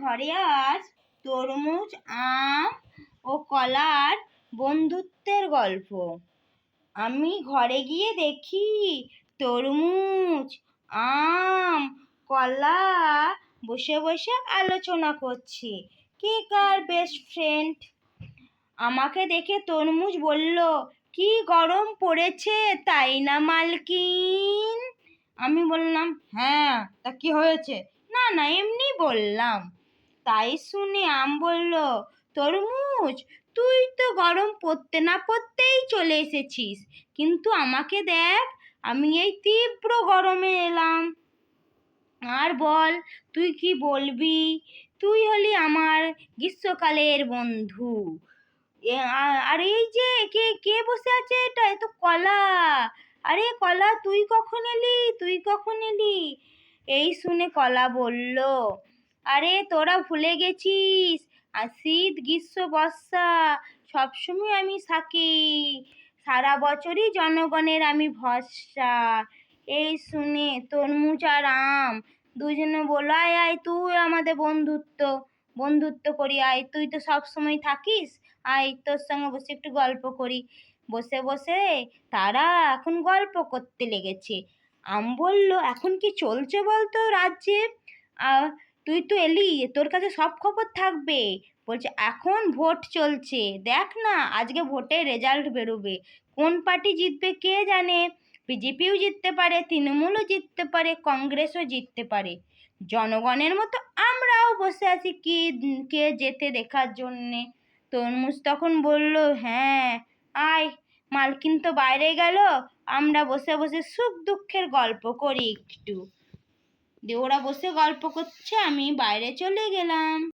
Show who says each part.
Speaker 1: ঘরে আজ তরমুজ, আম ও কলার বন্ধুত্বের গল্প। আমি ঘরে গিয়ে দেখি তরমুজ, আম, কলা বসে বসে আলোচনা করছে। কে কার বেস্ট ফ্রেন্ড আমাকে দেখে তরমুজ বলল, কি গরম পড়েছে তাই না মালকিন? আমি বললাম হ্যাঁ তা কি হয়েছে? না না, এমনি বললাম। তাই শুনে আম বলল, তরমুজ, তুই তো গরম পড়তে না পড়তেই চলে এসেছিস। কিন্তু আমাকে দেখ, আমি এই তীব্র গরমে এলাম। আর বল, তুই কি বলবি? তুই হলি আমার গ্রীষ্মকালের বন্ধু। আর এই যে, কে কে বসে আছে এটা? এ তো কলা। আরে কলা, তুই কখন এলি? তুই কখন এলি? এই শুনে কলা বলল আরে তোরা ভুলে গেছিস। আর শীত গ্রীষ্ম, বর্ষা, সবসময় আমি থাকি। সারা বছরই জনগণের আমি ভরসা। এই শুনে তরমুজ আর আম দুজনে বলল আয় আয়, তুই আমাদের বন্ধুত্ব বন্ধুত্ব করি, আয়, তুই তো সব সময় থাকিস। আয়, তোর সঙ্গে বসে একটু গল্প করি। বসে বসে তারা এখন গল্প করতে লেগেছে। আম বলল, এখন কি চলছে বলতো রাজ্যে? তুই তো এলি, তোর কাছে সব খবর থাকবে। বলছে, এখন ভোট চলছে। দেখ না, আজকে ভোটের রেজাল্ট বেরোবে। কোন পার্টি জিতবে কে জানে? বিজেপিও জিততে পারে, তৃণমূলও জিততে পারে, কংগ্রেসও জিততে পারে। জনগণের মতো আমরাও বসে আছি কি, কে যেতে দেখার জন্যে। তরমুজ তখন বলল হ্যাঁ আয়, মালকিন তো বাইরে গেল, আমরা বসে বসে সুখ দুঃখের গল্প করি একটু। দিয়ে ওরা বসে গল্প করছে আমি বাইরে চলে গেলাম।